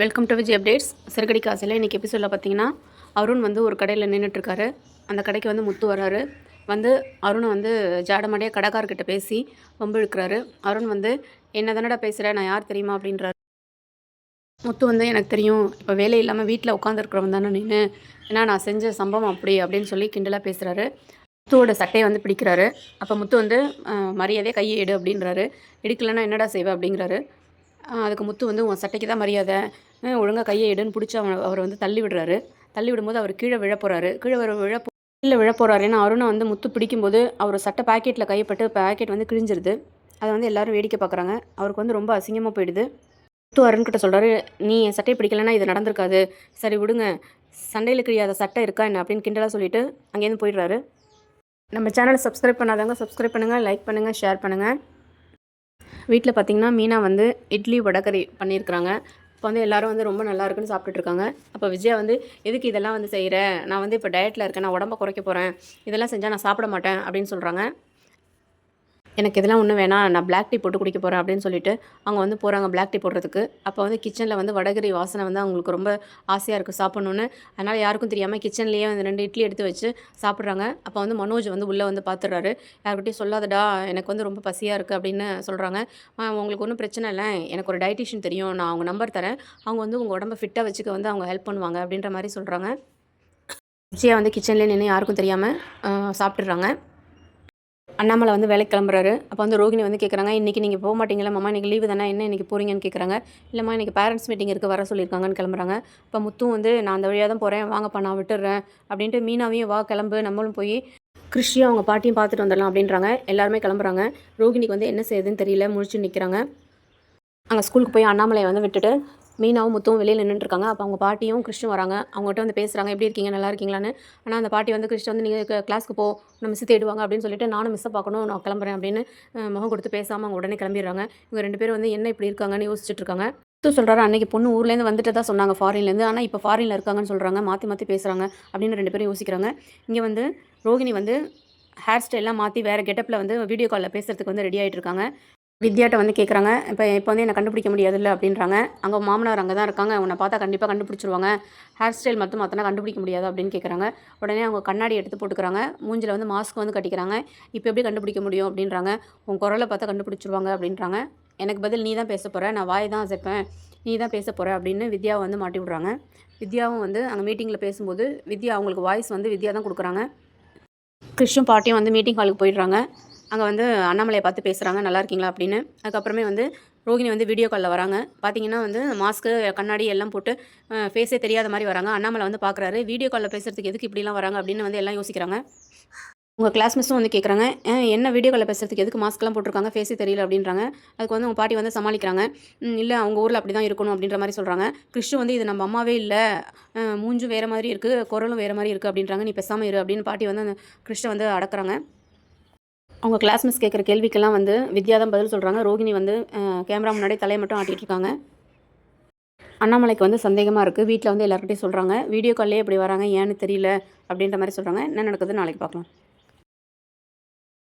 Welcome to Vijay updates சிறுகடி காசில் இன்றைக்கி எபிசோடில் பார்த்தீங்கன்னா அருண் வந்து ஒரு கடையில் நின்றுட்டுருக்காரு அந்த கடைக்கு வந்து முத்து வராரு. வந்து அருணை வந்து ஜாடமாடியாக கடைக்காரர்கிட்ட பேசி வம்பு இழுக்கிறாரு. அருண் வந்து என்ன தானடா பேசுகிறேன் நான் யார் தெரியுமா? அப்படின்றாரு. முத்து வந்து எனக்கு தெரியும். இப்போ வேலை இல்லாமல் வீட்டில் உட்காந்துருக்குறவன் தானே நின்று ஏன்னா நான் செஞ்ச சம்பவம் அப்படி அப்படின்னு சொல்லி கிண்டலாக பேசுகிறாரு முத்துவோட சட்டையை வந்து பிடிக்கிறாரு. அப்போ முத்து வந்து மரியாதையே மரியாதையாக கையை எடு அப்படின்றாரு. எடுக்கலைன்னா என்னடா செய்வ? அப்படிங்கிறாரு. அதுக்கு முத்து வந்து உன் சட்டைக்கு தான் மரியாதை. ஒழுங்காக கையை எடுன்னு பிடிச்சி அவன் அவரை வந்து தள்ளி விடுறாரு. தள்ளி விடும்போது அவர் கீழே விழ போகிறாரு கீழே வர விழ கீழே விழ போகிறாரு ஏன்னா அருணை வந்து முத்து பிடிக்கும்போது அவர் சட்டை பாக்கெட்டில் கைப்பட்டு பாக்கெட் வந்து கிழிஞ்சிருது. அதை வந்து எல்லாரும் வேடிக்கை பார்க்குறாங்க அவருக்கு வந்து ரொம்ப அசிங்கமாக போயிடுது. முத்து அருண்கிட்ட சொல்கிறாரு நீ என் சட்டையை பிடிக்கலைன்னா இது நடந்திருக்காது. சரி விடுங்க. சண்டையில் கிழியாத சட்டை இருக்கா என்ன? அப்படின்னு கிண்டலாக சொல்லிட்டு அங்கேருந்து போயிடுறாரு. நம்ம சேனலை சப்ஸ்கிரைப் பண்ணாதவங்க சப்ஸ்கிரைப் பண்ணுங்கள் லைக் பண்ணுங்கள் ஷேர் பண்ணுங்கள் வீட்டில் பார்த்தீங்கன்னா மீனா வந்து இட்லி வடகறி பண்ணியிருக்கிறாங்க இப்போ வந்து எல்லாரும் வந்து ரொம்ப நல்லா இருக்குன்னு சாப்பிட்டுட்ருக்காங்க அப்போ விஜயா வந்து எதுக்கு இதெல்லாம் வந்து செய்கிற நான் வந்து இப்போ டயட்டில் இருக்கேன் நான் உடம்ப குறைக்க போகிறேன் இதெல்லாம் செஞ்சால் நான் சாப்பிட மாட்டேன். அப்படின்னு சொல்கிறாங்க எனக்கு இதெல்லாம் ஒன்றும் வேணாம் நான் பிளாக் டீ போட்டு குடிக்க போகிறேன் அப்படின்னு சொல்லிட்டு அவங்க வந்து போகிறாங்க பிளாக் டீ போடுறதுக்கு. அப்போ வந்து கிச்சனில் வந்து வடகரி வாசனை வந்து அவங்களுக்கு ரொம்ப ஆசையாக இருக்குது சாப்பிட்ணுன்னு அதனால் யாருக்கும் தெரியாமல் கிச்சன்லேயே வந்து ரெண்டு இட்லி எடுத்து வச்சு சாப்பிட்றாங்க. அப்போ வந்து மனோஜ் வந்து உள்ளே வந்து பார்த்துடுறாரு யாருக்கிட்டையும் சொல்லாதடா எனக்கு வந்து ரொம்ப பசியாக இருக்குது அப்படின்னு சொல்கிறாங்க உங்களுக்கு ஒன்றும் பிரச்சனை இல்லை. எனக்கு ஒரு டயட்டிஷியன் தெரியும். நான் அவங்க நம்பர் தரேன். அவங்க வந்து உங்கள் உடம்ப ஃபிட்டாக வச்சுக்க வந்து அவங்க ஹெல்ப் பண்ணுவாங்க அப்படின்ற மாதிரி சொல்கிறாங்க ருச்சியாக வந்து கிச்சன்லேயே நின்று யாருக்கும் தெரியாமல் சாப்பிட்றாங்க அண்ணாமலை வந்து வேலைக்கு கிளம்புறாரு. அப்போ வந்து ரோகிணி வந்து கேட்குறாங்க இன்றைக்கி நீங்கள் போக மாட்டீங்களா மாமா இன்றைக்கி லீவு தானே என்ன இன்றைக்கி போகிறீங்கன்னு கேட்குறாங்க இல்லைம்மா இன்றைக்கி பேரண்ட்ஸ் மீட்டிங் இருக்குது வர சொல்லியிருக்காங்கன்னு கிளம்புறாங்க. இப்போ முத்தும் வந்து நான் அந்த வழியாக தான் போகிறேன் வாங்கப்பா நான் விட்டுடுறேன் அப்படின்ட்டு மீனாவையும் வா கிளம்பு நம்மளும் போய் கிருஷியும் அவங்க பாட்டியும் பார்த்துட்டு வந்துடலாம் அப்படின்றாங்க. எல்லாருமே கிளம்புறாங்க. ரோகிணிக்கு வந்து என்ன செய்யுதுன்னு தெரியல முழிச்சு நிற்கிறாங்க அங்கே ஸ்கூலுக்கு போய் அண்ணாமலையை வந்து விட்டுட்டு மீனாவும் முத்துவும் வெளியில் நின்றுட்டுருக்காங்க அப்போ அவங்க பாட்டியும் கிறிஸ்டின் வராங்க. அவங்ககிட்ட வந்து பேசுகிறாங்க எப்படி இருக்கீங்க? நல்லா இருக்கீங்களான்னு? ஆனால் அந்த பாட்டி வந்து கிறிஸ்டின் வந்து நீங்கள் கிளாஸ்க்கு போ நம்ம மிஸ் தேடுவாங்க அப்படின்னு சொல்லிட்டு நானும் மிஸ்ஸை பார்க்கணும் நான் கிளம்புறேன் அப்படின்னு முகம் கொடுத்து பேசாமல் அவங்க உடனே கிளம்பிடுறாங்க. இவங்க ரெண்டு பேரும் வந்து என்ன இப்படி இருக்காங்கன்னு யோசிச்சுட்டு இருக்காங்க முத்து சொல்கிறாரு அன்னைக்கு பொண்ணு ஊர்லேருந்து வந்துட்டு தான் சொன்னாங்க ஃபாரின்லேருந்து ஆனால் இப்போ ஃபாரினில் இருக்காங்கன்னு சொல்கிறாங்க மாற்றி மாற்றி பேசுகிறாங்க அப்படின்னு ரெண்டு பேரும் யோசிக்கிறாங்க. இங்கே வந்து ரோகிணி வந்து ஹேர் ஸ்டைல்லாம் மாற்றி வேறு கெட்டப்பில் வந்து வீடியோ காலில் பேசுகிறதுக்கு வந்து ரெடி ஆகிட்டு இருக்காங்க வித்யாட்ட வந்து கேட்குறாங்க இப்போ இப்போ வந்து என்னை கண்டுபிடிக்க முடியாதுல்ல? அப்படின்றாங்க. அங்கே மாமனார் அங்கே தான் இருக்காங்க உன்னை பார்த்தா கண்டிப்பாக கண்டுபிடிச்சிருவாங்க. ஹேர் ஸ்டைல் மட்டும் மாற்றினா கண்டுபிடிக்க முடியாது அப்படின்னு கேட்குறாங்க உடனே அவங்க கண்ணாடி எடுத்து போட்டுக்கிறாங்க. மூஞ்சில் வந்து மாஸ்க் வந்து கட்டிக்கிறாங்க. இப்போ எப்படி கண்டுபிடிக்க முடியும்? அப்படின்றாங்க. உன் குரலை பார்த்தா கண்டுபிடிச்சிருவாங்க அப்படின்றாங்க. எனக்கு பதில் நீ தான் பேச போகிற நான் வாய் தான் அசைப்பேன். நீ தான் பேச போகிற அப்படின்னு வித்யாவை வந்து மாட்டி விட்றாங்க. வித்யாவும் வந்து அங்கே மீட்டிங்கில் பேசும்போது வித்யா அவங்களுக்கு வாய்ஸ் வந்து வித்யா தான் கொடுக்குறாங்க. கிருஷ்ணும் பாட்டியும் வந்து மீட்டிங் ஹாலுக்கு போயிடுறாங்க. அங்கே வந்து அண்ணாமலையை பார்த்து பேசுகிறாங்க நல்லா இருக்கீங்களா? அப்படின்னு. அதுக்கப்புறமே வந்து ரோகிணி வந்து வீடியோ காலில் வராங்க. பார்த்தீங்கன்னா வந்து மாஸ்க்கு கண்ணாடி எல்லாம் போட்டு ஃபேஸே தெரியாத மாதிரி வராங்க. அண்ணாமலை வந்து பார்க்குறாரு வீடியோ காலில் பேசுகிறதுக்கு எதுக்கு இப்படிலாம் வராங்க அப்படின்னு வந்து எல்லாம் யோசிக்கிறாங்க. உங்கள் கிளாஸ் மிஸ்ஸும் வந்து கேட்குறாங்க என்ன வீடியோ காலில் பேசுகிறதுக்கு எதுக்கு மாஸ்க்லாம் போட்டிருக்காங்க? ஃபேஸே தெரியல அப்படின்றாங்க. அதுக்கு வந்து உங்கள் பாட்டி வந்து சமாளிக்கிறாங்க. இல்லை அவங்க ஊரில் அப்படி தான் இருக்கணும் அப்படின்ற மாதிரி சொல்கிறாங்க கிறிஷு வந்து இது நம்ம அம்மாவே இல்லை. மூஞ்சும் வேறு மாதிரி இருக்குது குரலும் வேறு மாதிரி இருக்குது அப்படின்றாங்க. நீ பேசாமல் இரு அப்படின்னு பாட்டி வந்து அந்த கிறிஷை வந்து அடக்குறாங்க. அவங்க கிளாஸ் மிஸ் கேட்குற கேள்விக்கெல்லாம் வந்து வித்யா தான் பதில் சொல்கிறாங்க ரோகிணி வந்து கேமரா முன்னாடி தலையை மட்டும் ஆட்டிகிட்டு இருக்காங்க. அண்ணாமலைக்கு வந்து சந்தேகமாக இருக்குது வீட்டில் வந்து எல்லாருக்கிட்டையும் சொல்கிறாங்க வீடியோ கால்லேயே இப்படி வராங்க. ஏன்னு தெரியல. அப்படின்ற மாதிரி சொல்கிறாங்க என்ன நடக்குதுன்னு நாளைக்கு பார்க்கலாம்.